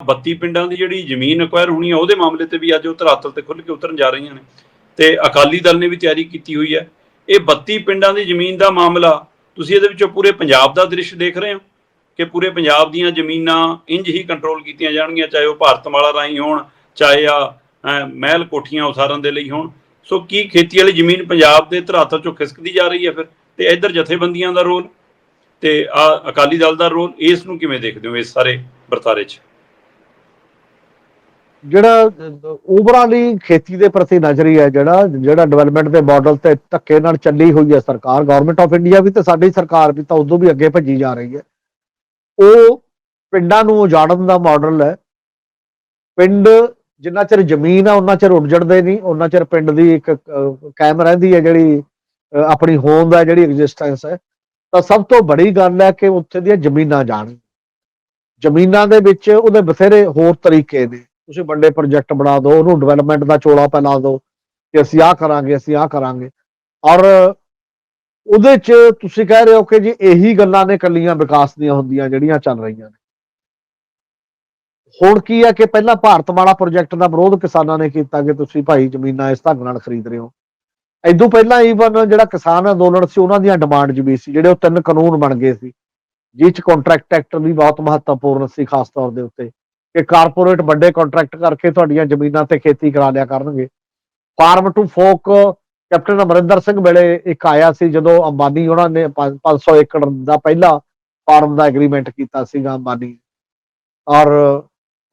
32 ਪਿੰਡਾਂ ਦੀ ਜਿਹੜੀ ਜ਼ਮੀਨ ਅਕਵਾਇਰ ਹੋਣੀ ਹੈ ਉਹਦੇ ਮਾਮਲੇ ਤੇ ਵੀ ਅੱਜ ਉਹ ਧਰਾਤਲ ਤੇ ਖੁੱਲ੍ਹ ਕੇ ਉਤਰਨ ਜਾ ਰਹੀਆਂ ਨੇ। ਤੇ ਅਕਾਲੀ ਦਲ ਨੇ ਵੀ ਤਿਆਰੀ ਕੀਤੀ ਹੋਈ ਹੈ। ਇਹ 32 ਪਿੰਡਾਂ ਦੀ ਜ਼ਮੀਨ ਦਾ ਮਾਮਲਾ, ਤੁਸੀਂ ਇਹਦੇ ਵਿੱਚੋਂ ਪੂਰੇ ਪੰਜਾਬ ਦਾ ਦ੍ਰਿਸ਼ ਦੇਖ ਰਹੇ ਹੋ ਕਿ ਪੂਰੇ ਪੰਜਾਬ ਦੀਆਂ ਜ਼ਮੀਨਾਂ ਇੰਜ ਹੀ ਕੰਟਰੋਲ ਕੀਤੀਆਂ ਜਾਣਗੀਆਂ, ਚਾਹੇ ਉਹ ਭਾਰਤਮਾਲਾ ਰਾਹੀਂ ਹੋਣ, ਚਾਹੇ ਆ ਮਹਿਲ ਕੋਠੀਆਂ ਉਸਾਰਨ ਦੇ ਲਈ ਹੋਣ। ਸੋ ਕੀ ਖੇਤੀ ਵਾਲੀ ਜ਼ਮੀਨ ਪੰਜਾਬ ਦੇ ਧਰਾਤਲ ਚੋਂ ਖਿਸਕਦੀ ਜਾ ਰਹੀ ਹੈ ਫਿਰ? ਤੇ ਇੱਧਰ ਜਥੇਬੰਦੀਆਂ ਦਾ ਰੋਲ ਤੇ ਆ ਅਕਾਲੀ ਦਲ ਦਾ ਰੋਲ, ਇਸ ਨੂੰ ਕਿਵੇਂ ਦੇਖਦੇ ਹੋ ਇਸ ਸਾਰੇ ਵਰਤਾਰੇ 'ਚ? ਜਿਹੜਾ ਓਵਰਆਲੀ ਖੇਤੀ ਦੇ ਪ੍ਰਤੀ ਨਜ਼ਰੀ ਹੈ ਜਿਹੜਾ ਜਿਹੜਾ ਡਿਵੈਲਪਮੈਂਟ ਦੇ ਮਾਡਲ ਤੇ ਧੱਕੇ ਨਾਲ ਚੱਲੀ ਹੋਈ ਹੈ ਸਰਕਾਰ ਗਵਰਨਮੈਂਟ ਆਫ ਇੰਡੀਆ ਵੀ ਤੇ ਸਾਡੀ ਸਰਕਾਰ ਵੀ ਤਾਂ ਉਦੋਂ ਵੀ ਅੱਗੇ ਭੱਜੀ ਜਾ ਰਹੀ ਹੈ। ਉਹ ਪਿੰਡਾਂ ਨੂੰ ਉਜਾੜਨ ਦਾ ਮਾਡਲ ਹੈ। ਪਿੰਡ ਜਿੰਨਾ ਚਿਰ ਜ਼ਮੀਨ ਆ ਉਹਨਾਂ ਚਿਰ ਉੱਜੜਦੇ ਨਹੀਂ ਉਹਨਾਂ ਚਿਰ ਪਿੰਡ ਦੀ ਇੱਕ ਕਾਇਮ ਰਹਿੰਦੀ ਹੈ ਜਿਹੜੀ ਆਪਣੀ ਹੋਂਦ ਹੈ, ਜਿਹੜੀ ਐਗਜ਼ਿਸਟੈਂਸ ਹੈ। ਤਾਂ ਸਭ ਤੋਂ ਬੜੀ ਗੱਲ ਹੈ ਕਿ ਉੱਥੇ ਦੀਆਂ ਜ਼ਮੀਨਾਂ ਜਾਣ। ਜ਼ਮੀਨਾਂ ਦੇ ਵਿੱਚ ਉਹਦੇ ਬਥੇਰੇ ਹੋਰ ਤਰੀਕੇ ਨੇ। ਤੁਸੀਂ ਵੱਡੇ ਪ੍ਰੋਜੈਕਟ ਬਣਾ ਦਿਓ, ਉਹਨੂੰ ਡਿਵੈਲਪਮੈਂਟ ਦਾ ਚੋਲਾ ਪਹਿਲਾ ਦਿਓ ਕਿ ਅਸੀਂ ਆਹ ਕਰਾਂਗੇ, ਅਸੀਂ ਆਹ ਕਰਾਂਗੇ। ਔਰ ਉਹਦੇ ਚ ਤੁਸੀਂ ਕਹਿ ਰਹੇ ਹੋ ਕਿ ਜੀ ਇਹੀ ਗੱਲਾਂ ਨੇ ਕੱਲੀਆਂ ਵਿਕਾਸ ਦੀਆਂ ਹੁੰਦੀਆਂ ਜਿਹੜੀਆਂ ਚੱਲ ਰਹੀਆਂ ਨੇ। ਹੁਣ ਕੀ ਹੈ ਕਿ ਪਹਿਲਾਂ ਭਾਰਤ ਭਾਰਤਮਾਲਾ ਪ੍ਰੋਜੈਕਟ ਦਾ ਵਿਰੋਧ ਕਿਸਾਨਾਂ ਨੇ ਕੀਤਾ ਕਿ ਤੁਸੀਂ ਭਾਈ ਜ਼ਮੀਨਾਂ ਇਸ ਢੰਗ ਨਾਲ ਖਰੀਦ ਰਹੇ ਹੋ। ਐਦੋਂ ਪਹਿਲਾਂ ਈਵਨ ਜਿਹੜਾ ਕਿਸਾਨ ਅੰਦੋਲਨ ਸੀ, ਉਹਨਾਂ ਦੀਆਂ ਡਿਮਾਂਡ ਵੀ ਸੀ, ਜਿਹੜੇ ਉਹ ਤਿੰਨ ਕਾਨੂੰਨ ਬਣ ਗਏ ਸੀ। ਜਿਹ ਚ ਕੰਟਰੈਕਟ ਐਕਟ ਵੀ ਬਹੁਤ ਮਹੱਤਵਪੂਰਨ ਸੀ, ਖਾਸ ਤੌਰ ਦੇ ਉੱਤੇ। ਕਿ ਕਾਰਪੋਰੇਟ ਵੱਡੇ ਕੰਟਰੈਕਟ ਕਰਕੇ ਤੁਹਾਡੀਆਂ ਜ਼ਮੀਨਾਂ ਤੇ ਖੇਤੀ ਕਰਾ ਲਿਆ ਕਰਨਗੇ। Farm to fork Captain Amarinder Singh ਵੇਲੇ ਇੱਕ ਆਇਆ ਸੀ ਜਦੋਂ ਅੰਬਾਨੀ ਉਹਨਾਂ ਨੇ 500 ਏਕੜ ਦਾ ਪਹਿਲਾ ਫਾਰਮ ਦਾ ਐਗਰੀਮੈਂਟ ਕੀਤਾ ਸੀਗਾ ਅੰਬਾਨੀ। ਔਰ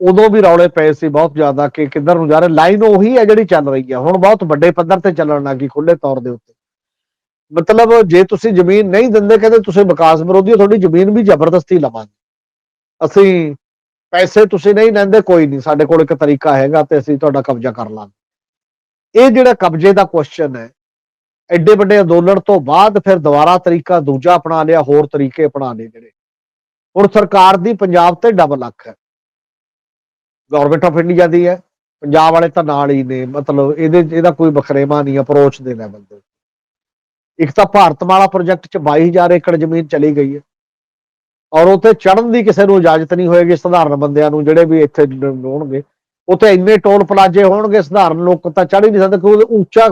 ਉਦੋਂ ਵੀ ਰੌਲੇ ਪਏ ਸੀ ਬਹੁਤ ਜ਼ਿਆਦਾ ਕਿ ਕਿੱਧਰ ਨੂੰ ਜਾ ਰਹੇ। ਲਾਈਨ ਉਹੀ ਹੈ ਜਿਹੜੀ ਚੱਲ ਰਹੀ ਹੈ। ਹੁਣ ਬਹੁਤ ਵੱਡੇ ਪੱਧਰ ਤੇ ਚੱਲਣ ਲੱਗੀ ਖੁੱਲੇ ਤੌਰ ਦੇ ਉੱਤੇ। ਮਤਲਬ ਜੇ ਤੁਸੀਂ ਜ਼ਮੀਨ ਨਹੀਂ ਦਿੰਦੇ, ਕਹਿੰਦੇ ਤੁਸੀਂ ਵਿਕਾਸ ਵਿਰੋਧੀ ਹੋ, ਤੁਹਾਡੀ ਜ਼ਮੀਨ ਵੀ ਜ਼ਬਰਦਸਤੀ ਲਵਾਂਗੇ। ਅਸੀਂ ਪੈਸੇ ਤੁਸੀਂ ਨਹੀਂ ਲੈਂਦੇ, ਕੋਈ ਨਹੀਂ। ਸਾਡੇ ਕੋਲ ਇੱਕ ਤਰੀਕਾ ਹੈਗਾ ਤੇ ਅਸੀਂ ਤੁਹਾਡਾ ਕਬਜ਼ਾ ਕਰ ਲਾਂਗੇ। ਇਹ ਜਿਹੜਾ ਕਬਜ਼ੇ ਦਾ ਕੁਐਸਚਨ ਹੈ, ਐਡੇ ਵੱਡੇ ਅੰਦੋਲਨ ਤੋਂ ਬਾਅਦ ਫਿਰ ਦੁਬਾਰਾ ਤਰੀਕਾ ਦੂਜਾ ਅਪਣਾ ਲਿਆ, ਹੋਰ ਤਰੀਕੇ ਅਪਣਾ ਲਏ ਜਿਹੜੇ। ਹੁਣ ਸਰਕਾਰ ਦੀ ਪੰਜਾਬ ਤੇ ਡਬਲ ਅੱਖ ਹੈ। ਗਵਰਨਮੈਂਟ ਆਫ ਇੰਡੀਆ ਦੀ ਹੈ। ਪੰਜਾਬ ਵਾਲੇ ਤਾਂ ਨਾਲ ਹੀ ਨੇ, ਮਤਲਬ ਇਹਦੇ, ਇਹਦਾ ਕੋਈ ਬਖਰੇਵਾ ਨਹੀਂ ਅਪਰੋਚ ਦੇ ਲੈਵਲ ਤੇ ਇੱਕ ਤਾਂ ਭਾਰਤਮਾਲਾ ਪ੍ਰੋਜੈਕਟ ਚ 22000 ਏਕੜ ਜ਼ਮੀਨ ਚਲੀ ਗਈ ਹੈ। ਔਰ ਉੱਥੇ ਚੜਨ ਦੀ ਕਿਸੇ ਨੂੰ ਇਜਾਜ਼ਤ ਨਹੀਂ ਹੋਏਗੀ ਸਧਾਰਨ ਬੰਦਿਆਂ ਨੂੰ, ਜਿਹੜੇ ਵੀ ਇੱਥੇ ਹੋਣਗੇ। ਉੱਥੇ ਇੰਨੇ ਟੋਲ ਪਲਾਜੇ ਹੋਣਗੇ ਸਧਾਰਨ ਲੋਕ, ਤਾਂ ਚੜ ਹੀ ਨਹੀਂ ਸਕਦੇ, ਕਿਉਂਕਿ ਉੱਚਾ,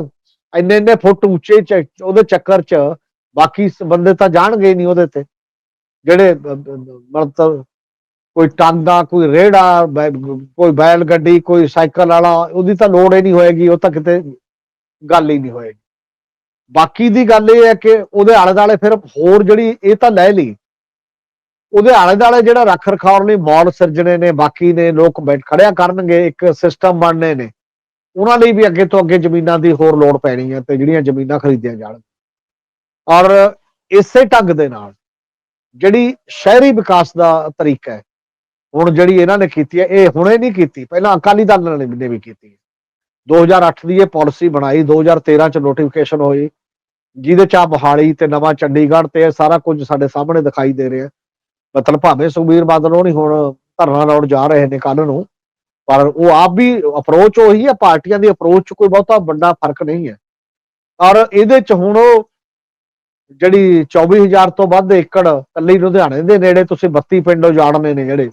ਇੰਨੇ ਇੰਨੇ ਫੁੱਟ ਉੱਚੇ ਚ, ਉਹਦੇ ਚੱਕਰ ਚ, ਬਾਕੀ ਬੰਦੇ ਤਾਂ ਜਾਣਗੇ ਨਹੀਂ ਉਹਦੇ ਤੇ। ਜਿਹੜੇ ਮਤਲਬ ਕੋਈ ਟਾਂਗਾ ਕੋਈ ਰੇੜਾ ਕੋਈ ਬੈਲ ਗੱਡੀ, ਕੋਈ ਸਾਈਕਲ ਵਾਲਾ, ਉਹਦੀ ਤਾਂ ਲੋੜ ਹੀ ਨਹੀਂ ਹੋਏਗੀ, ਉਹ ਤਾਂ ਕਿਤੇ ਗੱਲ ਹੀ ਨਹੀਂ ਹੋਏਗੀ। ਬਾਕੀ ਦੀ ਗੱਲ ਇਹ ਹੈ ਕਿ ਉਹਦੇ ਆਲੇ ਦੁਆਲੇ ਫਿਰ ਹੋਰ ਜਿਹੜੀ, ਇਹ ਤਾਂ ਲੈ ਲਈ। ਉਹਦੇ ਆਲੇ ਦੁਆਲੇ ਜਿਹੜਾ ਰੱਖ ਰਖਾਉਣ ਲਈ ਮਾਲ ਸਿਰਜਣੇ ਨੇ, ਬਾਕੀ ਨੇ, ਲੋਕ ਬੈਠ ਖੜਿਆ ਕਰਨਗੇ, ਇੱਕ ਸਿਸਟਮ ਬਣਨੇ ਨੇ, ਉਹਨਾਂ ਲਈ ਵੀ ਅੱਗੇ ਤੋਂ ਅੱਗੇ ਜ਼ਮੀਨਾਂ ਦੀ ਹੋਰ ਲੋੜ ਪੈਣੀ ਹੈ ਤੇ ਜਿਹੜੀਆਂ ਜ਼ਮੀਨਾਂ ਖਰੀਦੀਆਂ ਜਾਣ। ਔਰ ਇਸੇ ਢੰਗ ਦੇ ਨਾਲ ਜਿਹੜੀ ਸ਼ਹਿਰੀ ਵਿਕਾਸ ਦਾ ਤਰੀਕਾ ਹੈ, ਹੁਣ ਜਿਹੜੀ ਇਹਨਾਂ ਨੇ ਕੀਤੀ ਹੈ, ਇਹ ਹੁਣੇ ਨਹੀਂ ਕੀਤੀ, ਪਹਿਲਾਂ ਅਕਾਲੀ ਦਲ ਨੇ ਵੀ ਕੀਤੀ। ਹੈ 2008 ਦੀ ਇਹ ਪਾਲਿਸੀ ਬਣਾਈ 2013 ਚ ਨੋਟੀਫਿਕੇਸ਼ਨ ਹੋਈ, ਜਿਹਦੇ ਚ ਆ ਮੋਹਾਲੀ ਤੇ ਨਵਾਂ ਚੰਡੀਗੜ੍ਹ ਤੇ ਇਹ ਸਾਰਾ ਕੁਝ ਸਾਡੇ ਸਾਹਮਣੇ ਦਿਖਾਈ ਦੇ ਰਿਹਾ। ਮਤਲਬ ਭਾਵੇਂ ਸੁਖਬੀਰ ਬਾਦਲ ਉਹ ਨਹੀਂ ਹੁਣ ਧਰਨਾ ਲਾਉਣ ਜਾ ਰਹੇ ਨੇ ਕੱਲ ਨੂੰ, ਪਰ ਉਹ ਆਪ ਵੀ ਅਪਰੋਚ ਉਹੀ ਹੈ ਪਾਰਟੀਆਂ ਦੀ ਅਪਰੋਚ ਚ ਕੋਈ ਬਹੁਤਾ ਵੱਡਾ ਫ਼ਰਕ ਨਹੀਂ ਹੈ। ਔਰ ਇਹਦੇ ਚ ਹੁਣ ਉਹ ਜਿਹੜੀ 24000 ਤੋਂ ਵੱਧ ਏਕੜ ਕੱਲੀ ਲੁਧਿਆਣੇ ਦੇ ਨੇੜੇ ਤੁਸੀਂ 32 ਪਿੰਡ ਉਜਾੜਨੇ ਨੇ ਜਿਹੜੇ।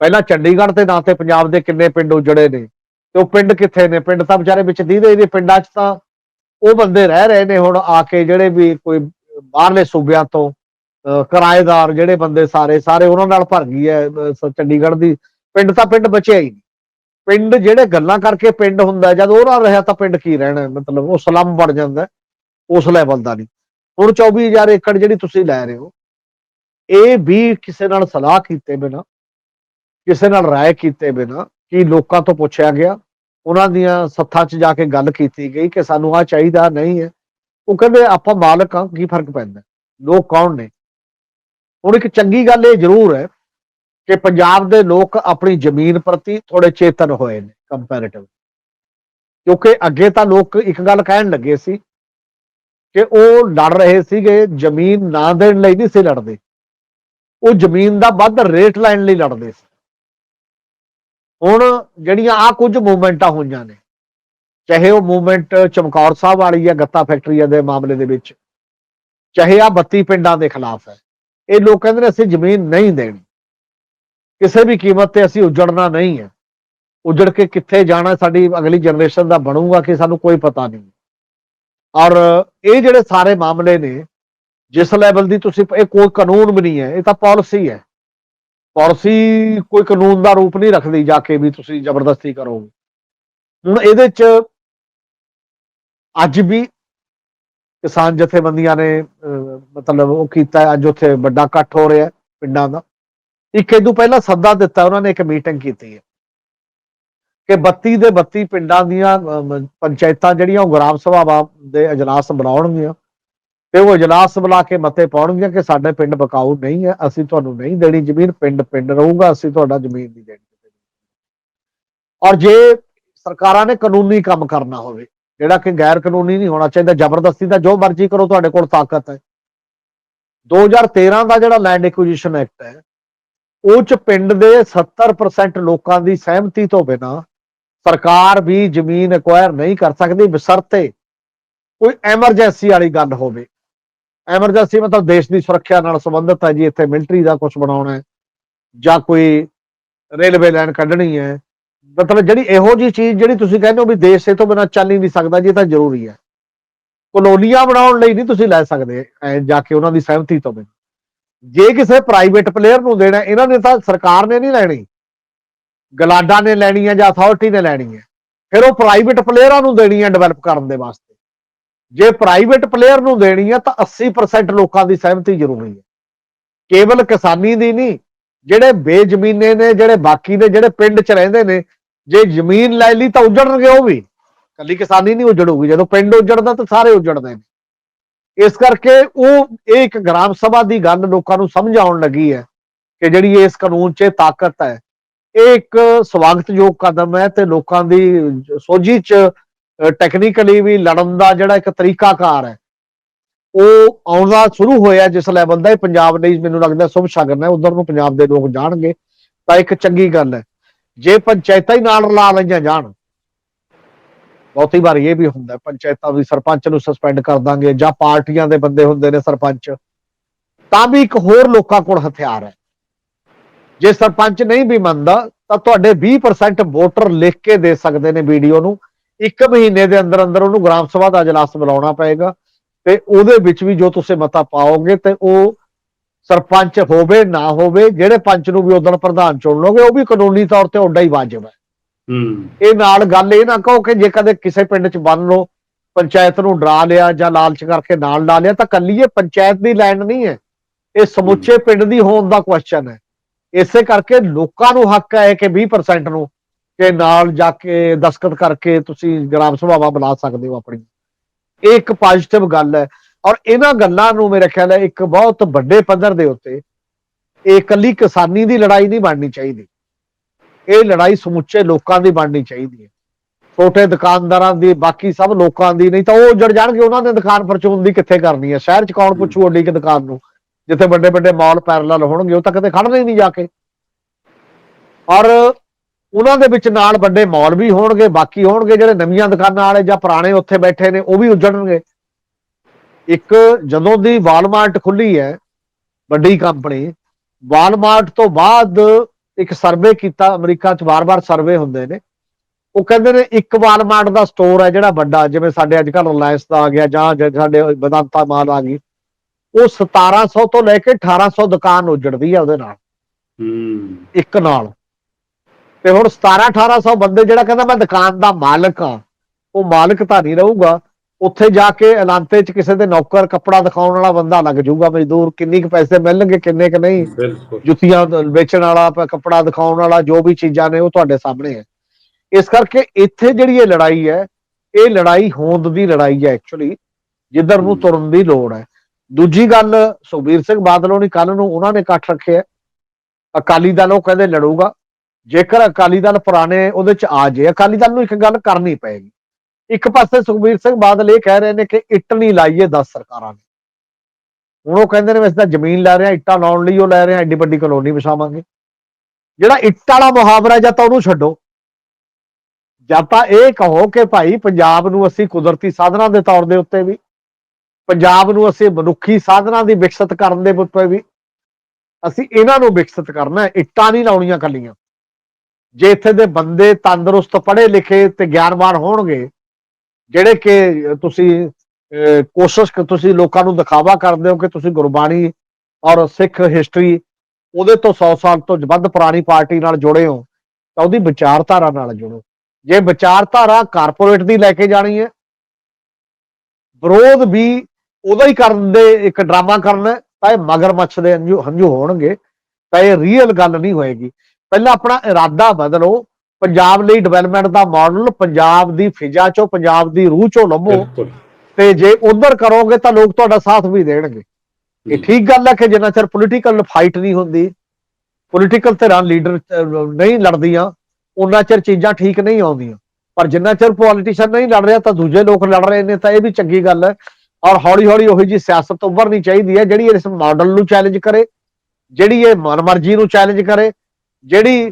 ਪਹਿਲਾਂ ਚੰਡੀਗੜ੍ਹ ਤੇ ਨਾਂ ਤੇ ਪੰਜਾਬ ਦੇ ਕਿੰਨੇ ਪਿੰਡ ਉਜੜੇ ਨੇ ਤੇ ਉਹ ਪਿੰਡ ਕਿੱਥੇ ਨੇ? ਪਿੰਡ ਤਾਂ ਵਿਚਾਰੇ ਵਿੱਚ ਦੀਦੇ ਨੇ ਪਿੰਡਾਂ 'ਚ ਤਾਂ ਉਹ ਬੰਦੇ ਰਹਿ ਰਹੇ ਨੇ ਹੁਣ ਆ ਕੇ ਜਿਹੜੇ ਵੀ ਕੋਈ ਬਾਹਰਲੇ ਸੂਬਿਆਂ ਤੋਂ ਕਿਰਾਏਦਾਰ ਜਿਹੜੇ ਬੰਦੇ ਸਾਰੇ ਸਾਰੇ ਉਹਨਾਂ ਨਾਲ ਭਰ ਗਈ ਹੈ ਚੰਡੀਗੜ੍ਹ ਦੀ। ਪਿੰਡ ਤਾਂ ਪਿੰਡ ਬਚਿਆ ਹੀ ਨਹੀਂ। ਪਿੰਡ ਜਿਹੜੇ ਗੱਲਾਂ ਕਰਕੇ ਪਿੰਡ ਹੁੰਦਾ, ਜਦ ਉਹ ਨਾ ਰਿਹਾ ਤਾਂ ਪਿੰਡ ਕੀ ਰਹਿਣਾ, ਮਤਲਬ ਉਹ ਸਲਮ ਬਣ ਜਾਂਦਾ, ਉਸ ਲੈਵਲ ਦਾ ਨਹੀਂ। ਹੁਣ 24000 ਏਕੜ ਜਿਹੜੀ ਤੁਸੀਂ ਲੈ ਰਹੇ ਹੋ, ਇਹ ਵੀ ਕਿਸੇ ਨਾਲ ਸਲਾਹ ਕੀਤੇ ਬਿਨਾ, ਕਿਸੇ ਨਾਲ ਰਾਏ ਕੀਤੇ ਬਿਨਾ ਕਿ ਲੋਕਾਂ ਤੋਂ ਪੁੱਛਿਆ ਗਿਆ, ਉਹਨਾਂ ਦੀਆਂ ਸੱਥਾਂ 'ਚ ਜਾ ਕੇ ਗੱਲ ਕੀਤੀ ਗਈ ਕਿ ਸਾਨੂੰ ਆ ਚਾਹੀਦਾ, ਨਹੀਂ ਹੈ। ਉਹ ਕਹਿੰਦੇ, ਆਪਾਂ ਮਾਲਕ ਹਾਂ, ਕੀ ਫ਼ਰਕ ਪੈਂਦਾ? ਲੋਕ ਕੌਣ ਨੇ? ਹੁਣ ਇੱਕ ਚੰਗੀ ਗੱਲ ਇਹ ਜ਼ਰੂਰ ਹੈ ਕਿ ਪੰਜਾਬ ਦੇ ਲੋਕ ਆਪਣੀ ਜ਼ਮੀਨ ਪ੍ਰਤੀ ਥੋੜੇ ਚੇਤਨ ਹੋਏ ਨੇ ਕੰਪੈਰੀਟਿਵ ਕਿਉਂਕਿ ਅੱਗੇ ਤਾਂ ਲੋਕ ਇੱਕ ਗੱਲ ਕਹਿਣ ਲੱਗੇ ਸੀ ਕਿ ਉਹ ਲੜ ਰਹੇ ਸੀਗੇ, ਜ਼ਮੀਨ ਨਾ ਦੇਣ ਲਈ ਨਹੀਂ ਸੀ ਲੜਦੇ। ਉਹ ਜ਼ਮੀਨ ਦਾ ਵੱਧ ਰੇਟ ਲੈਣ ਲਈ ਲੜਦੇ ਸੀ। ਹੁਣ ਜਿਹੜੀਆਂ ਆ ਕੁਝ ਮੂਵਮੈਂਟਾਂ ਹੋਈਆਂ ਨੇ, ਚਾਹੇ ਉਹ ਮੂਵਮੈਂਟ ਚਮਕੌਰ ਸਾਹਿਬ ਵਾਲੀ ਹੈ ਗੱਤਾ ਫੈਕਟਰੀਆਂ ਦੇ ਮਾਮਲੇ ਦੇ ਵਿੱਚ, ਚਾਹੇ ਆ 32 ਪਿੰਡਾਂ ਦੇ ਖਿਲਾਫ ਹੈ ਇਹ ਲੋਕ ਕਹਿੰਦੇ ਨੇ ਅਸੀਂ ਜ਼ਮੀਨ ਨਹੀਂ ਦੇਣੀ। ਕਿਸੇ ਵੀ ਕੀਮਤ ਤੇ ਅਸੀਂ ਉਜੜਨਾ ਨਹੀਂ ਹੈ। ਉਜੜ ਕੇ ਕਿੱਥੇ ਜਾਣਾ ਸਾਡੀ ਅਗਲੀ ਜਨਰੇਸ਼ਨ ਦਾ ਬਣੂਗਾ ਕਿ ਸਾਨੂੰ ਕੋਈ ਪਤਾ ਨਹੀਂ। ਔਰ ਇਹ ਜਿਹੜੇ ਸਾਰੇ ਮਾਮਲੇ ਨੇ, ਜਿਸ ਲੈਵਲ ਦੀ ਤੁਸੀਂ, ਇਹ ਕੋਈ ਕਾਨੂੰਨ ਵੀ ਨਹੀਂ ਹੈ, ਇਹ ਤਾਂ ਪਾਲਿਸੀ ਹੈ। ਪਾਲਿਸੀ ਕੋਈ ਕਾਨੂੰਨ ਦਾ ਰੂਪ ਨਹੀਂ ਰੱਖਦੀ ਜਾ ਕੇ ਵੀ ਤੁਸੀਂ ਜ਼ਬਰਦਸਤੀ ਕਰੋਗੇ ਹੁਣ ਇਹਦੇ ਚ ਅੱਜ ਵੀ ਕਿਸਾਨ ਜਥੇਬੰਦੀਆਂ ਨੇ ਅਹ, ਮਤਲਬ ਉਹ ਕੀਤਾ ਹੈ, ਅੱਜ ਉੱਥੇ ਵੱਡਾ ਇਕੱਠ ਹੋ ਰਿਹਾ ਹੈ ਪਿੰਡਾਂ ਦਾ ਇੱਕ ਇਦੋਂ ਪਹਿਲਾਂ ਸੱਦਾ ਦਿੱਤਾ ਉਹਨਾਂ ਨੇ ਇੱਕ ਮੀਟਿੰਗ ਕੀਤੀ ਹੈ ਕਿ 32 ਦੇ 32 ਪਿੰਡਾਂ ਦੀਆਂ ਅਮ, ਪੰਚਾਇਤਾਂ ਜਿਹੜੀਆਂ ਉਹ ਗ੍ਰਾਮ ਸਭਾਵਾਂ ਦੇ اجلاس ਬੁਲਾਉਣਗੀਆਂ ਤੇ ਉਹ اجلاس ਬੁਲਾ ਕੇ ਮਤੇ ਪਾਉਣਗੀਆਂ ਕਿ ਸਾਡੇ ਪਿੰਡ ਬਕਾਊ ਨਹੀਂ ਹੈ ਅਸੀਂ ਤੁਹਾਨੂੰ ਨਹੀਂ ਦੇਣੀ ਜ਼ਮੀਨ ਪਿੰਡ ਪਿੰਡ ਰਹੂਗਾ ਅਸੀਂ ਤੁਹਾਡਾ ਜ਼ਮੀਨ ਨਹੀਂ ਦੇਣੀ ਔਰ ਜੇ ਸਰਕਾਰਾਂ ਨੇ ਕਾਨੂੰਨੀ ਕੰਮ ਕਰਨਾ ਹੋਵੇ ਜਿਹੜਾ ਕਿ ਗੈਰ ਕਾਨੂੰਨੀ ਨਹੀਂ ਹੋਣਾ ਚਾਹੀਦਾ, ਜ਼ਬਰਦਸਤੀ ਦਾ ਜੋ ਮਰਜ਼ੀ ਕਰੋ, ਤੁਹਾਡੇ ਕੋਲ ਤਾਕਤ ਹੈ। 2013 ਦਾ ਜਿਹੜਾ ਲੈਂਡ ਐਕੁਜੀਸ਼ਨ ਐਕਟ ਹੈ, ਉਹ ਚ ਪਿੰਡ ਦੇ 70% ਲੋਕਾਂ ਦੀ ਸਹਿਮਤੀ ਤੋਂ ਬਿਨਾ ਸਰਕਾਰ ਵੀ ਜ਼ਮੀਨ ਐਕਵਾਇਰ ਨਹੀਂ ਕਰ ਸਕਦੀ ਬਸ਼ਰਤੇ ਕੋਈ ਐਮਰਜੈਂਸੀ ਵਾਲੀ ਗੱਲ ਹੋਵੇ। ਐਮਰਜੈਂਸੀ ਮਤਲਬ ਦੇਸ਼ ਦੀ ਸੁਰੱਖਿਆ ਨਾਲ ਸੰਬੰਧਿਤ ਹੈ ਜੀ, ਇੱਥੇ ਮਿਲਟਰੀ ਦਾ ਕੁਝ ਬਣਾਉਣਾ ਹੈ ਜਾਂ ਕੋਈ ਰੇਲਵੇ ਲਾਈਨ ਕੱਢਣੀ ਹੈ। ਮਤਲਬ ਜਿਹੜੀ ਇਹੋ ਜੀ ਚੀਜ਼ ਜਿਹੜੀ ਤੁਸੀਂ ਕਹਿੰਦੇ ਹੋ ਵੀ ਦੇਸ਼ ਇਹ ਤੋਂ ਬਿਨਾ ਚੱਲ ਹੀ ਨਹੀਂ ਸਕਦਾ ਜੀ, ਇਹ ਤਾਂ ਜ਼ਰੂਰੀ ਹੈ। ਕਲੋਨੀਆਂ ਬਣਾਉਣ ਲਈ ਨਹੀਂ ਤੁਸੀਂ ਲੈ ਸਕਦੇ ਜਾ ਕੇ ਉਹਨਾਂ ਦੀ ਸਹਿਮਤੀ ਤੋਂ ਬਿਨਾਂ। ਜੇ ਕਿਸੇ ਪ੍ਰਾਈਵੇਟ ਪਲੇਅਰ ਨੂੰ ਦੇਣਾ, ਇਹਨਾਂ ਨੇ ਤਾਂ ਸਰਕਾਰ ਨੇ ਨਹੀਂ ਲੈਣੀ। ਗਲਾਡਾ ਨੇ ਲੈਣੀ ਹੈ ਜਾਂ ਅਥਾਰਟੀ ਨੇ ਲੈਣੀ ਹੈ। ਫਿਰ ਉਹ ਪ੍ਰਾਈਵੇਟ ਪਲੇਅਰਾਂ ਨੂੰ ਦੇਣੀ ਹੈ ਡਿਵੈਲਪ ਕਰਨ ਦੇ ਵਾਸਤੇ। ਜੇ ਪ੍ਰਾਈਵੇਟ ਪਲੇਅਰ ਨੂੰ ਦੇਣੀ ਹੈ ਤਾਂ 80% ਲੋਕਾਂ ਦੀ ਸਹਿਮਤੀ ਜ਼ਰੂਰੀ ਹੈ। ਕੇਵਲ ਕਿਸਾਨੀ ਦੀ ਨਹੀਂ, ਜਿਹੜੇ ਬੇਜ਼ਮੀਨੇ ਨੇ, ਜਿਹੜੇ ਬਾਕੀ ਨੇ, ਜਿਹੜੇ ਪਿੰਡ 'ਚ ਰਹਿੰਦੇ ਨੇ ਜੇ ਜ਼ਮੀਨ ਲੈ ਲਈ ਤਾਂ ਉਜੜਨਗੇ ਉਹ ਵੀ। ਕੱਲੀ ਕਿਸਾਨੀ ਨਹੀਂ ਉਜੜੂਗੀ, ਜਦੋਂ ਪਿੰਡ ਉਜੜਦਾ ਤਾਂ ਸਾਰੇ ਉਜੜਦੇ ਨੇ। ਇਸ ਕਰਕੇ ਉਹ, ਇਹ ਇੱਕ ਗ੍ਰਾਮ ਸਭਾ ਦੀ ਗੱਲ ਲੋਕਾਂ ਨੂੰ ਸਮਝ ਆਉਣ ਲੱਗੀ ਹੈ ਕਿ ਜਿਹੜੀ ਇਸ ਕਾਨੂੰਨ 'ਚ ਤਾਕਤ ਹੈ, ਇਹ ਇੱਕ ਸਵਾਗਤਯੋਗ ਕਦਮ ਹੈ ਤੇ ਲੋਕਾਂ ਦੀ ਸੋਝੀ 'ਚ ਟੈਕਨੀਕਲੀ ਵੀ ਲੜਨ ਦਾ ਜਿਹੜਾ ਇੱਕ ਤਰੀਕਾਕਾਰ ਹੈ, ਉਹ ਆਉਣਾ ਸ਼ੁਰੂ ਹੋਇਆ ਜਿਸ ਲੈਵਲ ਦਾ। ਇਹ ਪੰਜਾਬ ਲਈ ਮੈਨੂੰ ਲੱਗਦਾ ਸ਼ੁਭ ਸ਼ਗਨ ਹੈ, ਉਧਰ ਨੂੰ ਪੰਜਾਬ ਦੇ ਲੋਕ ਜਾਣਗੇ। ਤਾਂ ਇੱਕ ਚੰਗੀ ਗੱਲ ਹੈ। ਜੇ ਪੰਚਾਇਤਾਂ ਹੀ ਨਾਲ ਰਲਾ ਲਈਆਂ ਜਾਣ ਬਹੁਤੀ ਵਾਰ ਇਹ ਵੀ ਹੁੰਦਾ ਹੈ, ਪੰਚਾਇਤਾਂ ਦੀ ਸਰਪੰਚ ਨੂੰ ਸਸਪੈਂਡ ਕਰ ਦਾਂਗੇ ਜਾਂ ਪਾਰਟੀਆਂ ਦੇ ਬੰਦੇ ਹੁੰਦੇ ਨੇ ਸਰਪੰਚ ਤਾਂ ਵੀ ਇੱਕ ਹੋਰ ਲੋਕਾਂ ਕੋਲ ਹਥਿਆਰ ਹੈ ਜੇ ਸਰਪੰਚ ਨਹੀਂ ਵੀ ਮੰਨਦਾ ਤਾਂ ਤੁਹਾਡੇ 20% ਵੋਟਰ ਲਿਖ ਕੇ ਦੇ ਸਕਦੇ ਨੇ ਵੀਡੀਓ ਨੂੰ ਇੱਕ ਮਹੀਨੇ ਦੇ ਅੰਦਰ ਅੰਦਰ ਉਹਨੂੰ ਗ੍ਰਾਮ ਸਭਾ ਦਾ اجلاس ਬੁਲਾਉਣਾ ਪਏਗਾ ਤੇ ਉਹਦੇ ਵਿੱਚ ਵੀ ਜੋ ਤੁਸੀਂ ਮਤਾ ਪਾਓਗੇ ਤੇ ਉਹ ਸਰਪੰਚ ਹੋਵੇ ਨਾ ਹੋਵੇ ਜਿਹੜੇ ਪੰਚ ਨੂੰ ਵੀ ਉਦੋਂ ਪ੍ਰਧਾਨ ਚੁਣ ਲੋਗੇ ਉਹ ਵੀ ਕਾਨੂੰਨੀ ਤੌਰ ਤੇ ਉੱਡਾ ਹੀ ਵਾਜਬ ਹੈ। ਹੂੰ। ਇਹ ਨਾਲ ਗੱਲ ਇਹ ਨਾ ਕਹੋ ਕਿ ਜੇ ਕਦੇ ਕਿਸੇ ਪਿੰਡ 'ਚ ਬੰਨ ਲਓ ਪੰਚਾਇਤ ਨੂੰ ਡਰਾ ਲਿਆ ਜਾਂ ਲਾਲਚ ਕਰਕੇ ਨਾਲ ਲਾ ਲਿਆ ਤਾਂ ਕੱਲੀ ਇਹ ਪੰਚਾਇਤ ਦੀ ਲੈਂਡ ਨਹੀਂ ਹੈ। ਇਹ ਸਮੁੱਚੇ ਪਿੰਡ ਦੀ ਹੋਣ ਦਾ ਕੁਐਸਚਨ ਹੈ। ਇਸੇ ਕਰਕੇ ਲੋਕਾਂ ਨੂੰ ਹੱਕ ਹੈ ਕਿ 20% ਨੂੰ ਕਿ ਨਾਲ ਜਾ ਕੇ ਦਸਖਤ ਕਰਕੇ ਤੁਸੀਂ ਗ੍ਰਾਮ ਸਭਾਵਾਂ ਬਣਾ ਸਕਦੇ ਹੋ ਆਪਣੀ। ਇਹ ਇੱਕ ਪੋਜ਼ਿਟਿਵ ਗੱਲ ਹੈ। ਔਰ ਇਹਨਾਂ ਗੱਲਾਂ ਨੂੰ ਮੇਰੇ ਖਿਆਲ ਹੈ ਇੱਕ ਬਹੁਤ ਵੱਡੇ ਪੱਧਰ ਦੇ ਉੱਤੇ ਇਹ ਇਕੱਲੀ ਕਿਸਾਨੀ ਦੀ ਲੜਾਈ ਨਹੀਂ ਬਣਨੀ ਚਾਹੀਦੀ। ਇਹ ਲੜਾਈ ਸਮੁੱਚੇ ਲੋਕਾਂ ਦੀ ਬਣਨੀ ਚਾਹੀਦੀ ਹੈ। ਛੋਟੇ ਦੁਕਾਨਦਾਰਾਂ ਦੀ, ਬਾਕੀ ਸਭ ਲੋਕਾਂ ਦੀ ਨਹੀਂ ਤਾਂ ਉਹ ਉੱਜੜ ਜਾਣਗੇ, ਉਹਨਾਂ ਨੇ ਦੁਕਾਨ ਪਰਚੂਨ ਦੀ ਕਿੱਥੇ ਕਰਨੀ ਹੈ? ਸ਼ਹਿਰ 'ਚ ਕੌਣ ਪੁੱਛੂ ਓਡੀ ਕਿ ਦੁਕਾਨ ਨੂੰ? ਜਿੱਥੇ ਵੱਡੇ ਵੱਡੇ ਮਾਲ ਪੈਰਲਲ ਹੋਣਗੇ, ਉਹ ਤਾਂ ਕਦੇ ਖੜਨੇ ਹੀ ਨਹੀਂ ਜਾ ਕੇ। ਔਰ ਉਹਨਾਂ ਦੇ ਵਿੱਚ ਨਾਲ ਵੱਡੇ ਮਾਲ ਵੀ ਹੋਣਗੇ, ਬਾਕੀ ਹੋਣਗੇ, ਜਿਹੜੇ ਨਵੀਆਂ ਦੁਕਾਨਾਂ ਵਾਲੇ ਜਾਂ ਪੁਰਾਣੇ ਉੱਥੇ ਬੈਠੇ ਨੇ, ਉਹ ਵੀ ਉੱਜੜਨਗੇ। ਇੱਕ ਜਦੋਂ ਦੀ ਵਾਲਮਾਰਟ ਖੁੱਲੀ ਹੈ ਵੱਡੀ ਕੰਪਨੀ ਵਾਲਮਾਰਟ ਤੋਂ ਬਾਅਦ ਇੱਕ ਸਰਵੇ ਕੀਤਾ ਅਮਰੀਕਾ 'ਚ ਵਾਰ-ਵਾਰ ਸਰਵੇ ਹੁੰਦੇ ਨੇ ਉਹ ਕਹਿੰਦੇ ਨੇ ਇੱਕ ਵਾਲਮਾਰਟ ਦਾ ਸਟੋਰ ਹੈ ਜਿਹੜਾ ਵੱਡਾ ਜਿਵੇਂ ਸਾਡੇ ਅੱਜ ਕੱਲ੍ਹ ਰਿਲਾਇੰਸ ਦਾ ਆ ਗਿਆ ਜਾਂ ਸਾਡੇ ਬਦਾਂਤਾ ਮਾਲ ਆ ਗਈ ਉਹ 1700 ਤੋਂ ਲੈ ਕੇ 1800 ਦੁਕਾਨ ਉਜੜਦੀ ਹੈ ਉਹਦੇ ਨਾਲ। ਹੂੰ। ਇੱਕ ਨਾਲ। ਤੇ ਹੁਣ 17 1800 ਬੰਦੇ ਜਿਹੜਾ ਕਹਿੰਦਾ ਮੈਂ ਦੁਕਾਨ ਦਾ ਮਾਲਕ ਆ ਉਹ ਮਾਲਕ ਤਾਂ ਨਹੀਂ ਰਹੂਗਾ ਉੱਥੇ ਜਾ ਕੇ ਐਲਾਂਤੇ 'ਚ ਕਿਸੇ ਦੇ ਨੌਕਰ ਕੱਪੜਾ ਦਿਖਾਉਣ ਵਾਲਾ ਬੰਦਾ ਲੱਗ ਜਾਊਗਾ ਮਜ਼ਦੂਰ ਕਿੰਨੀ ਕੁ ਪੈਸੇ ਮਿਲਣਗੇ ਕਿੰਨੇ ਕੁ ਨਹੀਂ। ਜੁੱਤੀਆਂ ਵੇਚਣ ਵਾਲਾ ਕੱਪੜਾ ਦਿਖਾਉਣ ਵਾਲਾ ਜੋ ਵੀ ਚੀਜ਼ਾਂ ਨੇ ਉਹ ਤੁਹਾਡੇ ਸਾਹਮਣੇ ਹੈ। ਇਸ ਕਰਕੇ ਇੱਥੇ ਜਿਹੜੀ ਇਹ ਲੜਾਈ ਹੈ ਇਹ ਲੜਾਈ ਹੋਂਦ ਦੀ ਲੜਾਈ ਹੈ ਐਕਚੁਅਲੀ ਜਿੱਧਰ ਨੂੰ। ਤੁਰਨ ਦੀ ਲੋੜ ਹੈ। ਦੂਜੀ ਗੱਲ ਸੁਖਬੀਰ ਸਿੰਘ ਬਾਦਲ ਹੋਣੀ ਕੱਲ ਨੂੰ ਉਹਨਾਂ ਨੇ ਇਕੱਠ ਰੱਖਿਆ ਅਕਾਲੀ ਦਲ ਉਹ ਕਹਿੰਦੇ ਲੜੂਗਾ। ਜੇਕਰ ਅਕਾਲੀ ਦਲ ਪੁਰਾਣੇ ਉਹਦੇ ਚ ਆ ਜੇ ਅਕਾਲੀ ਦਲ ਨੂੰ ਇੱਕ ਗੱਲ ਕਰਨੀ ਪਏਗੀ। ਇੱਕ ਪਾਸੇ ਸੁਖਬੀਰ ਸਿੰਘ ਬਾਦਲ ਇਹ ਕਹਿ ਰਹੇ ਨੇ ਕਿ ਇੱਟ ਨਹੀਂ ਲਾਈਏ 10 ਸਰਕਾਰਾਂ ਨੇ। ਹੁਣ ਉਹ ਕਹਿੰਦੇ ਨੇ ਵੈਸੇ ਤਾਂ ਜ਼ਮੀਨ ਲੈ ਰਹੇ ਆ ਇੱਟਾਂ ਲਾਉਣ ਲਈ ਉਹ ਲੈ ਰਹੇ ਆ ਐਡੀ ਵੱਡੀ ਕਲੋਨੀ ਵਿਛਾਵਾਂਗੇ। ਜਿਹੜਾ ਇੱਟ ਵਾਲਾ ਮੁਹਾਵਰਾ ਜਾਂ ਤਾਂ ਉਹਨੂੰ ਛੱਡੋ। ਜਾਂ ਤਾਂ ਇਹ ਕਹੋ ਕਿ ਭਾਈ ਪੰਜਾਬ ਨੂੰ ਅਸੀਂ ਕੁਦਰਤੀ ਸਾਧਨਾਂ ਦੇ ਤੌਰ ਦੇ ਉੱਤੇ ਵੀ, ਪੰਜਾਬ ਨੂੰ ਅਸੀਂ ਮਨੁੱਖੀ ਸਾਧਨਾਂ ਦੀ ਵਿਕਸਿਤ ਕਰਨ ਦੇ ਉੱਤੇ ਵੀ, ਅਸੀਂ ਇਹਨਾਂ ਨੂੰ ਵਿਕਸਿਤ ਕਰਨਾ ਇੱਟਾਂ ਨਹੀਂ ਲਾਉਣੀਆਂ ਕੱਲੀਆਂ। ਜੇ ਇੱਥੇ ਦੇ ਬੰਦੇ ਤੰਦਰੁਸਤ ਪੜ੍ਹੇ ਲਿਖੇ ਤੇ ਗਿਆਨਵਾਨ ਹੋਣਗੇ ਜਿਹੜੇ ਕਿ ਤੁਸੀਂ ਅਹ, ਕੋਸ਼ਿਸ਼ ਕ- ਤੁਸੀਂ ਲੋਕਾਂ ਨੂੰ ਦਿਖਾਵਾ ਕਰਦੇ ਹੋ ਕਿ ਤੁਸੀਂ ਗੁਰਬਾਣੀ ਔਰ ਸਿੱਖ ਹਿਸਟਰੀ ਉਹਦੇ ਤੋਂ 100 ਸਾਲ ਤੋਂ ਵੱਧ ਪੁਰਾਣੀ ਪਾਰਟੀ ਨਾਲ ਜੁੜੇ ਹੋ ਤਾਂ ਉਹਦੀ ਵਿਚਾਰਧਾਰਾ ਨਾਲ ਜੁੜੋ। ਜੇ ਵਿਚਾਰਧਾਰਾ ਕਾਰਪੋਰੇਟ ਦੀ ਲੈ ਕੇ ਜਾਣੀ ਹੈ ਵਿਰੋਧ ਵੀ ਉਹਦਾ ਹੀ ਕਰਨ ਦੇ ਇੱਕ ਡਰਾਮਾ ਕਰਨਾ ਤਾਂ ਇਹ ਮਗਰਮੱਛ ਦੇ ਹੰਝੂ ਹੋਣਗੇ ਤਾਂ ਇਹ ਰੀਅਲ ਗੱਲ ਨਹੀਂ ਹੋਏਗੀ। ਪਹਿਲਾਂ ਆਪਣਾ ਇਰਾਦਾ ਬਦਲੋ ਪੰਜਾਬ ਲਈ ਡਿਵੈਲਪਮੈਂਟ ਦਾ ਮਾਡਲ ਪੰਜਾਬ ਦੀ ਫਿਜ਼ਾ ਚੋਂ ਪੰਜਾਬ ਦੀ ਰੂਹ ਚੋਂ ਬਿਲਕੁਲ। ਤੇ ਜੇ ਉਧਰ ਕਰੋਗੇ ਤਾਂ ਲੋਕ ਤੁਹਾਡਾ ਸਾਥ ਵੀ ਦੇਣਗੇ। ਇਹ। ਠੀਕ ਗੱਲ ਹੈ ਕਿ ਜਿੰਨਾ ਚਿਰ ਪੋਲੀਟੀਕਲ ਫਾਈਟ ਨਹੀਂ ਹੁੰਦੀ ਪੋਲੀਟੀਕਲ ਧਿਰਾਂ ਲੀਡਰ ਨਹੀਂ ਲੜਦੀਆਂ ਉਹਨਾਂ ਚਿਰ ਚੀਜ਼ਾਂ ਠੀਕ ਨਹੀਂ ਆਉਂਦੀਆਂ। ਪਰ ਜਿੰਨਾ ਚਿਰ ਪੋਲੀਟੀਸ਼ੀਅਨ ਨਹੀਂ ਲੜ ਰਿਹਾ ਤਾਂ ਦੂਜੇ ਲੋਕ ਲੜ ਰਹੇ ਨੇ ਤਾਂ ਇਹ ਵੀ ਚੰਗੀ ਗੱਲ ਹੈ। ਔਰ ਹੌਲੀ ਹੌਲੀ ਉਹੀ ਜੀ ਸਿਆਸਤ ਉੱਭਰਨੀ ਚਾਹੀਦੀ ਹੈ ਜਿਹੜੀ ਇਸ ਮਾਡਲ ਨੂੰ ਚੈਲੰਜ ਕਰੇ ਜਿਹੜੀ ਇਹ ਮਨਮਰਜ਼ੀ ਨੂੰ ਚੈਲੰਜ ਕਰੇ ਜਿਹੜੀ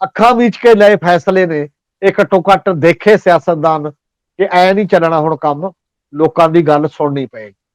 ਅੱਖਾਂ ਵਿੱਚ ਕੇ ਲਏ ਫੈਸਲੇ ਨੇ, ਇਹ ਘੱਟੋ ਘੱਟ ਦੇਖੇ ਸਿਆਸਤਦਾਨ ਕਿ ਐ ਨਹੀਂ ਚੱਲਣਾ ਹੁਣ ਕੰਮ, ਲੋਕਾਂ ਦੀ ਗੱਲ ਸੁਣਨੀ ਪਏਗੀ।